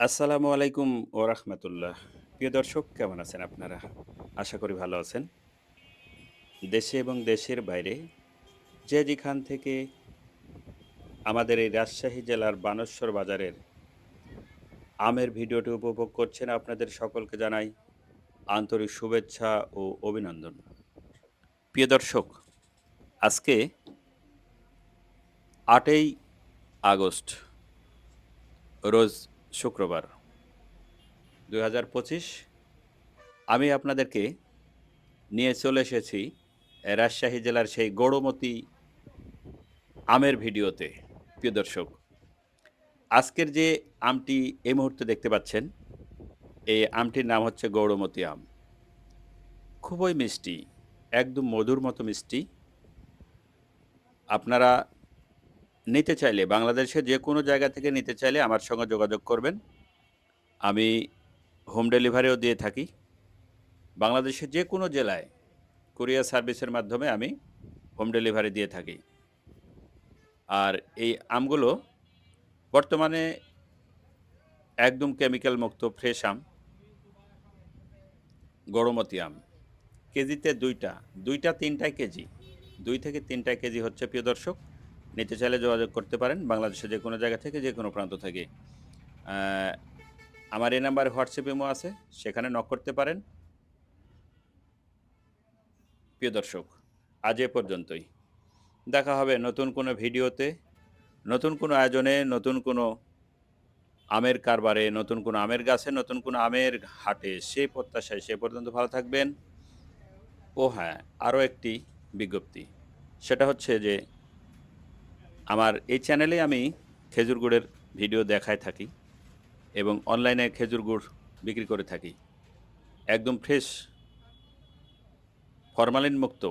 আসসালামু আলাইকুম ও রাহমাতুল্লাহ। প্রিয় দর্শক কেমন আছেন আপনারা? আশা করি ভালো আছেন। দেশে এবং দেশের বাইরে যে যেখান থেকে আমাদের এই রাজশাহী জেলার বানেশ্বর বাজারের আমের ভিডিওটি উপভোগ করছেন আপনাদের সকলকে জানাই আন্তরিক শুভেচ্ছা ও অভিনন্দন। প্রিয় দর্শক, আজকে ৮ই আগস্ট রোজ শুক্রবার। ২০২৫ আমি আপনাদেরকে নিয়ে চলে এসেছি রাজশাহী জেলার সেই গৌড়মতি আমের ভিডিওতে, প্রিয় দর্শক। আজকের যে আমটি এই মুহূর্তে দেখতে পাচ্ছেন, এই আমটির নাম হচ্ছে গৌড়মতি আম। খুবই মিষ্টি, একদম মধুর মতো মিষ্টি। আপনারা নিতে চাইলে বাংলাদেশে যে কোনো জায়গা থেকে নিতে চাইলে আমার সঙ্গে যোগাযোগ করবেন। আমি হোম ডেলিভারিও দিয়ে থাকি। বাংলাদেশের যে কোনো জেলায় কুরিয়ার সার্ভিসের মাধ্যমে আমি হোম ডেলিভারি দিয়ে থাকি। আর এই আমগুলো বর্তমানে একদম কেমিক্যাল মুক্ত, ফ্রেশ আম। গরমতি আম। কেজিতে দুইটা দুইটা তিনটায় কেজি, দুই থেকে তিনটায় কেজি হচ্ছে প্রিয় দর্শক। নিতে চাইলে যোগাযোগ করতে পারেন। বাংলাদেশের যে কোনো জায়গা থেকে, যে কোনো প্রান্ত থেকে। আমার এই নাম্বারে হোয়াটসঅ্যাপ ইমো আছে, সেখানে নক করতে পারেন। প্রিয় দর্শক, আজ এ পর্যন্তই। দেখা হবে নতুন কোনো ভিডিওতে, নতুন কোনো আয়োজনে, নতুন কোনো আমের কারবারে, নতুন কোনো আমের গাছে, নতুন কোনো আমের হাটে। সে প্রত্যাশায় সে পর্যন্ত ভালো থাকবেন। ও হ্যাঁ আরও একটি বিজ্ঞপ্তি। সেটা হচ্ছে যে আমার এই চ্যানেলে আমি খেজুর গুড়ের ভিডিও দেখায় থাকি এবং অনলাইনে খেজুর গুড় বিক্রি করে থাকি। একদম ফ্রেশ ফরমালিন মুক্ত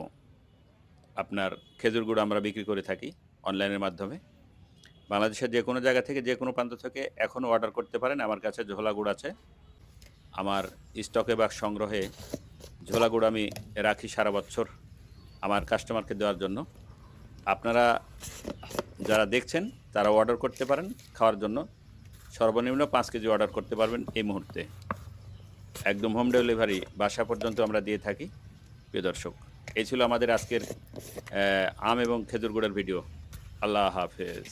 আপনার খেজুর গুড় আমরা বিক্রি করে থাকি অনলাইনের মাধ্যমে। বাংলাদেশের যে কোনো জায়গা থেকে যে কোনো প্রান্ত থেকে এখনও অর্ডার করতে পারেন। আমার কাছে ঝোলা গুড় আছে। আমার স্টকে বা সংগ্রহে ঝোলা গুড় আমি রাখি সারা বছর আমার কাস্টমারকে দেওয়ার জন্য। আপনারা যারা দেখছেন, তারা অর্ডার করতে পারেন। খাওয়ার জন্য সর্বনিম্ন পাঁচ কেজি অর্ডার করতে পারবেন এই মুহূর্তে। একদম হোম ডেলিভারি বাসা পর্যন্ত আমরা দিয়ে থাকি, প্রিয় দর্শক। এই ছিল আমাদের আজকের আম এবং খেজুর গুড়ের ভিডিও আল্লাহ হাফেজ।